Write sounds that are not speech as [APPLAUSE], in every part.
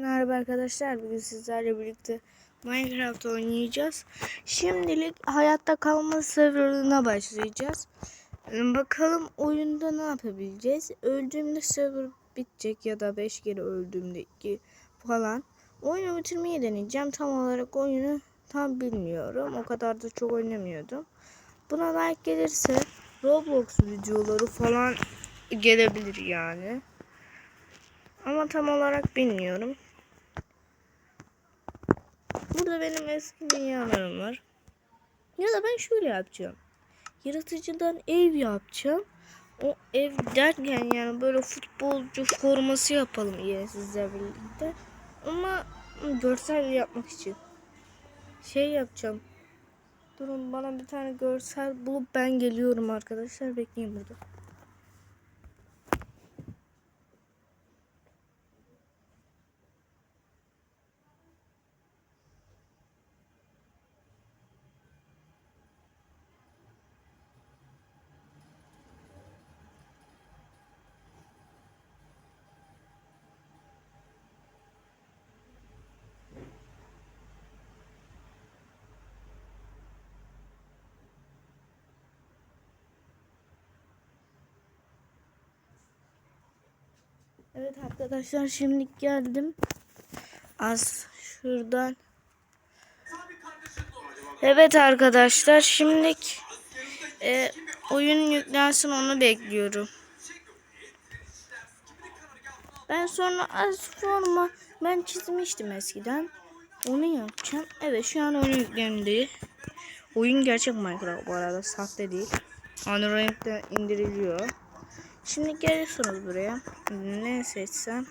Merhaba arkadaşlar. Bugün sizlerle birlikte Minecraft oynayacağız. Şimdilik hayatta kalma serverına başlayacağız. Ee, Bakalım oyunda ne yapabileceğiz. Öldüğümde server bitecek ya da 5 kere öldüğümde 2 falan. Oyunu bitirmeyi deneyeceğim. Tam olarak oyunu tam bilmiyorum. O kadar da çok oynamıyordum. Buna like gelirse Roblox videoları falan gelebilir yani. Ama tam olarak bilmiyorum. Burada benim eski dünyalarım var. Ya da ben şöyle yapacağım. Yaratıcıdan ev yapacağım. O ev derken yani böyle futbolcu forması yapalım yine sizlerle birlikte. Ama görsel yapmak için. Şey yapacağım. Durun bana bir tane görsel bulup ben geliyorum arkadaşlar. Bekleyin burada. Evet arkadaşlar şimdi geldim. Az şuradan. Evet arkadaşlar şimdilik e, oyun yüklensin onu bekliyorum. Ben sonra az forma ben çizmiştim eskiden. Onu yapacağım. Evet şu an oyun yüklendi. Oyun gerçek Minecraft bu arada sahte değil. Android'de indiriliyor. Şimdi geliyorsunuz buraya. Ne seçsem?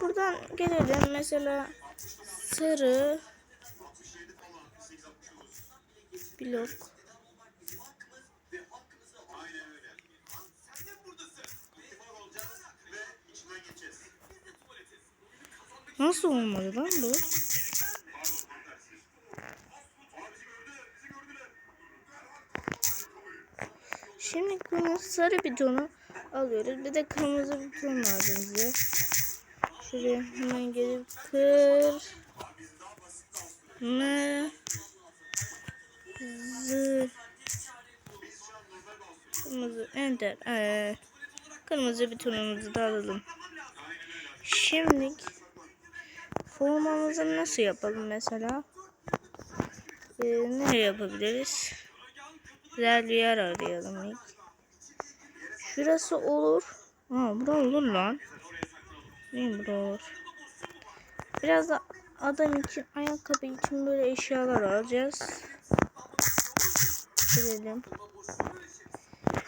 Buradan gelelim. Mesela sarı blok. Nasıl olmadı lan bu? Şimdi bunu sarı bidonu alıyoruz. Bir de kırmızı bidon lazım bize. Şuraya hemen gelip kır mı zı kırmızı enter ee, kırmızı bitonumuzu da alalım. Şimdi formamızı nasıl yapalım mesela? Ee, ne yapabiliriz? Güzel bir yer arayalım. Şurası olur. Ha bura olur lan. Ne bura olur. Biraz da adam için ayakkabı için böyle eşyalar alacağız. Gidelim.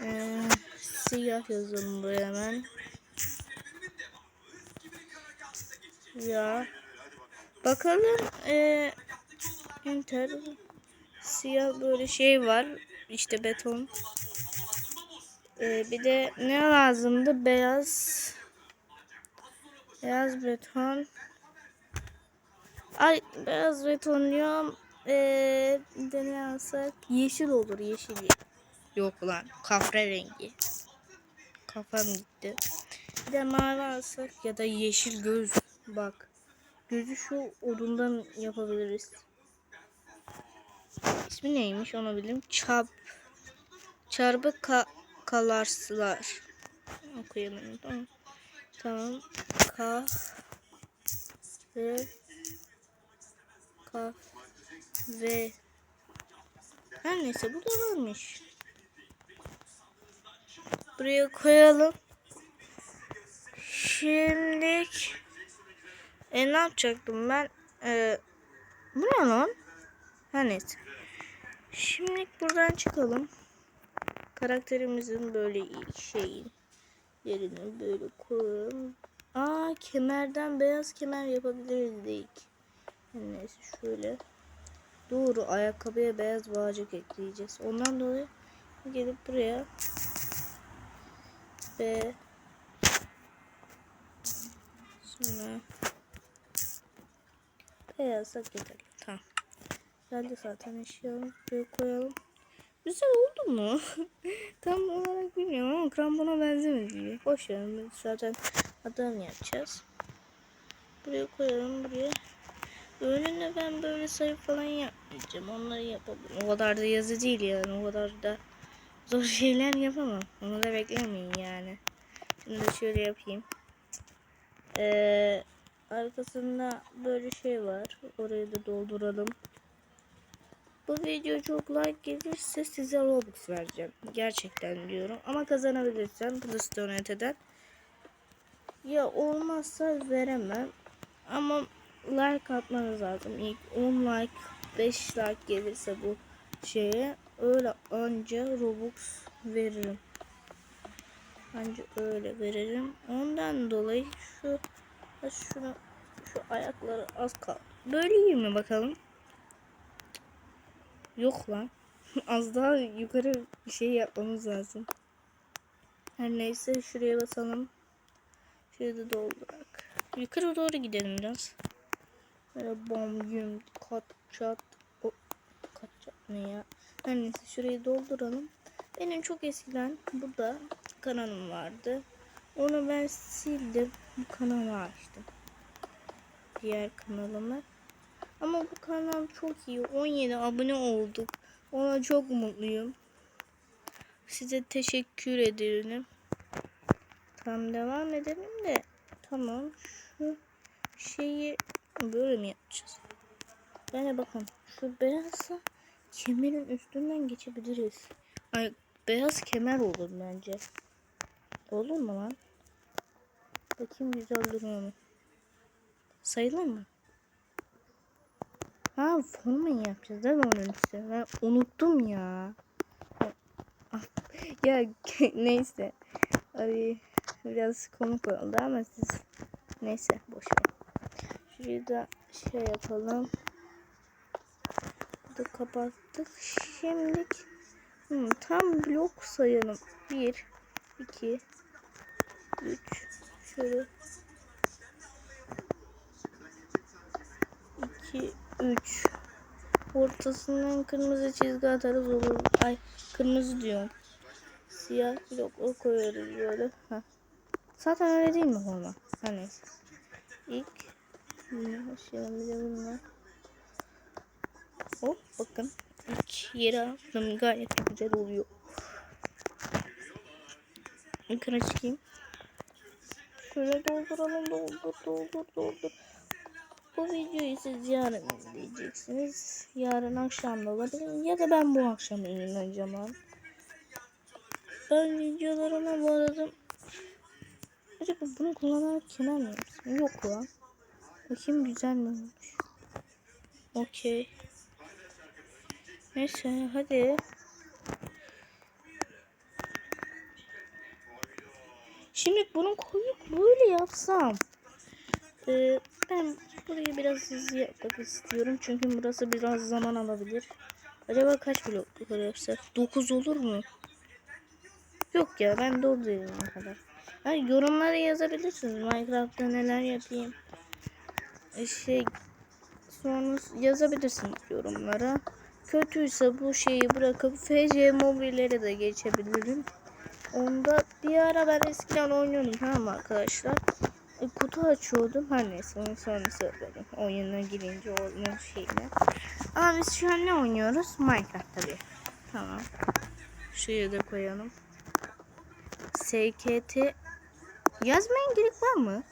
Ee, siyah yazalım buraya hemen. Ya. Bakalım. Ee, enter. Siyah böyle şey var. İşte beton. Ee, bir de ne lazımdı? Beyaz. Beyaz beton. Ay beyaz beton diyorum. Ee, de ne alsak? Yeşil olur yeşil. Yok lan kahverengi. Kafam gitti. Bir de mavi alsak ya da yeşil göz. Bak. Gözü şu odundan yapabiliriz. İsmi neymiş onu bileyim. Çap. Çarpı ka kalarsılar. Okuyamadım tamam. Tamam. Ka ve ka ve her neyse burada varmış. Buraya koyalım. Şimdilik e, ne yapacaktım ben? E, bu ne lan? Her neyse. Şimdilik buradan çıkalım. Karakterimizin böyle şeyin yerini böyle koyalım. Aa kemerden beyaz kemer yapabiliriz ilk. Neyse şöyle. Doğru ayakkabıya beyaz bağcık ekleyeceğiz. Ondan dolayı gelip buraya ve sonra beyaz yeterli. Tamam. Geldi zaten eşyaları koyalım. Güzel oldu mu? [LAUGHS] Tam olarak bilmiyorum ama krampona benzemedi. Boş verin zaten adam yapacağız. Buraya koyalım buraya. Önüne ben böyle sayı falan yapmayacağım. Onları yapabilirim. O kadar da yazı değil yani. O kadar da zor [LAUGHS] şeyler yapamam. Onu da beklemeyin yani. Şimdi şöyle yapayım. Ee, arkasında böyle şey var. Orayı da dolduralım. Bu video çok like gelirse size Robux vereceğim. Gerçekten diyorum. Ama kazanabilirsem Plus Donate'den. Ya olmazsa veremem. Ama like atmanız lazım. İlk 10 like 5 like gelirse bu şeye öyle anca Robux veririm. Anca öyle veririm. Ondan dolayı şu şunu şu ayakları az kal. Böyle mi bakalım? Yok lan. [LAUGHS] az daha yukarı bir şey yapmamız lazım. Her neyse şuraya basalım. Şuraya da doldurak. Yukarı doğru gidelim biraz. Böyle bom yum kat çat o kat çat ne ya? Her neyse şurayı dolduralım. Benim çok eskiden burada kanalım vardı. Onu ben sildim. Bu kanalı açtım. Diğer kanalımı. Ama bu kanal çok iyi. 17 abone olduk. Ona çok mutluyum. Size teşekkür ederim. Tamam devam edelim de. Tamam. Şu şeyi böyle mi yapacağız? Bana bakın. Şu beyazsa kemerin üstünden geçebiliriz. Ay beyaz kemer olur bence. Olur mu lan? Bakayım güzel duruyor mu? Sayılır mı? Ha forma yapacağız değil mi onun üstüne? Ben unuttum ya. [LAUGHS] ya [LAUGHS] neyse. Abi biraz komik oldu ama siz neyse boş ver. Şurayı da şey yapalım. Burada kapattık. Şimdi hmm, tam blok sayalım. 1 2 3 şöyle 2 3 ortasından kırmızı çizgi atarız olur. Ay kırmızı diyorum. Siyah blokla koyuyoruz böyle. Heh. Zaten öyle değil mi forma? Her neyse. İlk başlayalım bir de bununla. Hop bakın. İlk yere aldım. Gayet güzel oluyor. Yukarı çıkayım. Şöyle dolduralım. Doldur doldur doldur. Bu videoyu siz yarın izleyeceksiniz. Yarın akşam da olabilir. Ya da ben bu akşam yayınlayacağım abi. Ben videolarıma bu arada Acaba bunu kullanarak kenar mı? Yok lan. Bakayım güzel mi olmuş. Okey. Neyse hadi. Şimdi bunu koyup böyle yapsam. Ee, ben burayı biraz hızlı yapmak istiyorum. Çünkü burası biraz zaman alabilir. Acaba kaç blok yukarı yapsak? 9 olur mu? Yok ya ben doğru dedim ne kadar. Yani yorumlara yazabilirsiniz. Minecraft'ta neler yapayım. E, Şey sonra yazabilirsiniz yorumlara. Kötüyse bu şeyi bırakıp FC mobillere de geçebilirim. Onda bir ara ben eskiden oynuyordum tamam arkadaşlar. E, kutu açıyordum. Her neyse onu sonra söylerim. Oyuna girince oyunun şeyine. Ama biz şu an ne oynuyoruz? Minecraft tabii. Tamam. Şuraya da koyalım. SKT yazmaya gerek var mı?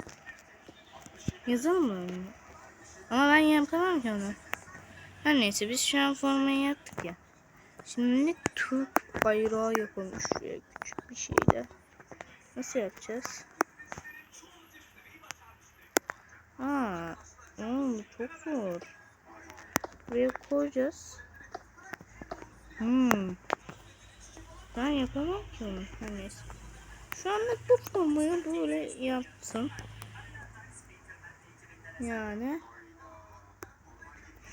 Yazalım mı? Ama ben yapamam ki onu. Her neyse biz şu an formayı yaptık ya. Şimdi Türk bayrağı yapalım şuraya küçük bir şeyle. Nasıl yapacağız? Aa, oğlum çok zor. Buraya koyacağız. Hmm. Ben yapamam ki onu. Her neyse. Şu anlık bu formayı böyle yaptım. Yani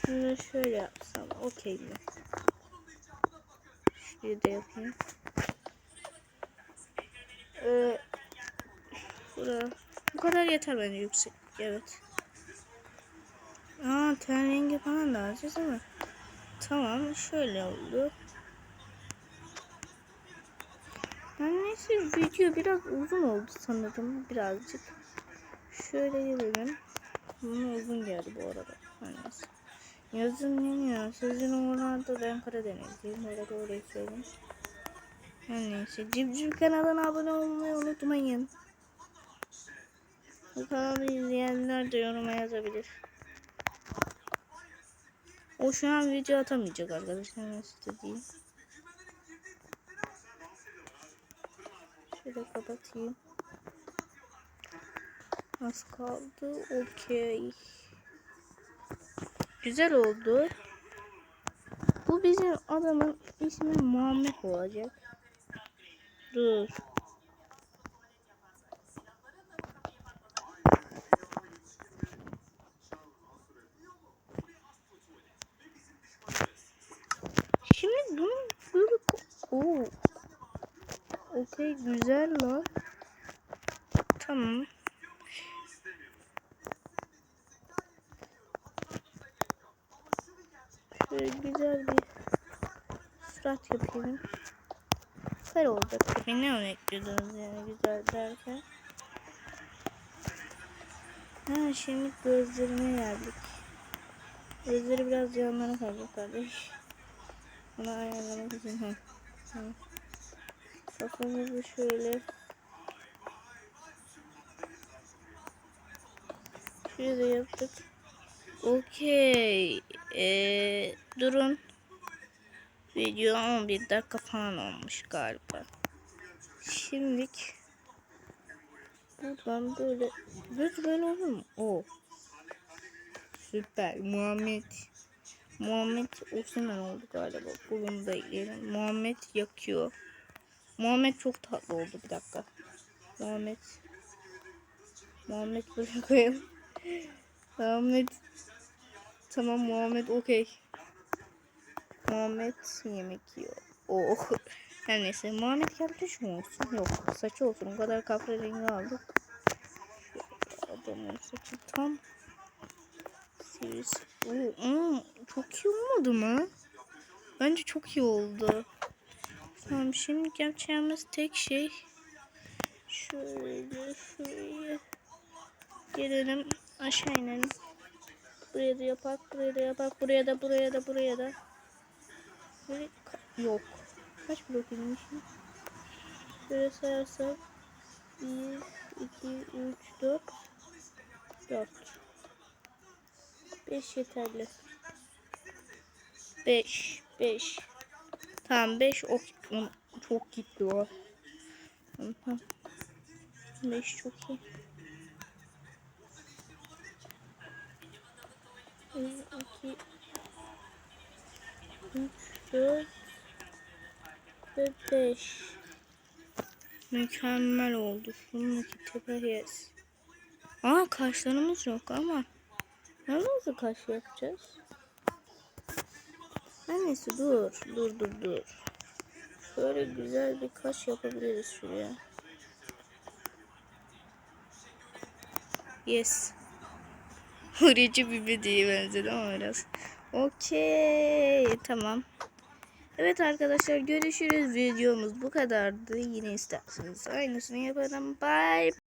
şunu şöyle yapsam okey mi? Şurayı da yapayım. Ee. Bu kadar yeter bence yüksek. Evet. Aa ten rengi falan da alacağız ama. Tamam şöyle oldu. Yani neyse video biraz uzun oldu sanırım birazcık. Şöyle gelelim. Bunu uzun geldi bu arada. Neyse. Yazın yemiyor. Sizin oralarda ben Karadenizliyim. Öyle doğru söyleyeyim. Her neyse. Civciv kanalına abone olmayı unutmayın. Bu kanalı izleyenler de yoruma yazabilir. O şu an video atamayacak arkadaşlar. Nasıl diyeyim. Şöyle kapatayım. Az kaldı. Okey. Güzel oldu. Bu bizim adamın ismi Muhammed olacak. Dur. Şimdi bunun böyle ko- Oo. Okey güzel lan. Tamam. Şöyle güzel bir surat yapayım. Güzel olacak. Tabii ne örnekliyordunuz yani güzel derken. Ha şimdi gözlerine geldik. Gözleri biraz yanlara kalacak kardeş. Bunu ayarlamak için. Ha. Tamam. Kafamızı şöyle şöyle yaptık. Okey. Ee, durun. Video 11 dakika falan olmuş galiba. Şimdilik buradan böyle böyle böyle olur mu? O. Süper. Muhammed Muhammed Osman oldu galiba. Bunu da ekleyelim. Muhammed yakıyor. Muhammed çok tatlı oldu bir dakika. Muhammed Muhammed buraya koyalım. Muhammed Tamam Muhammed okey. Muhammed yemek yiyor. Oh. Her neyse Muhammed keltoş mu olsun? Yok saçı olsun. O kadar kafra rengi aldık. Adamın saçı tam sivrisi. Oo, hmm, çok iyi olmadı mı? Bence çok iyi oldu. Tamam şimdi yapacağımız tek şey şöyle şuraya gelelim aşağı inelim. Buraya da yapak, buraya da yapak, buraya da, buraya da, buraya da. Böyle yok. Kaç blok inmişim? Şöyle sayarsak 1, 2, 3, 4, 4. 5 yeterli. 5, 5. Tamam 5 ok çok gitti o. Tamam. 5 çok iyi. 1, 2, 3, 4 ve 5. Mükemmel oldu. Şuradaki tepe yes. Aa kaşlarımız yok ama. Nasıl kaş yapacağız? Her neyse dur. Dur dur dur. Şöyle güzel bir kaş yapabiliriz şuraya. Yes. [LAUGHS] Hurici bir bediye benzedi ama biraz. Okey. Tamam. Evet arkadaşlar görüşürüz. Videomuz bu kadardı. Yine isterseniz aynısını yaparım. Bye.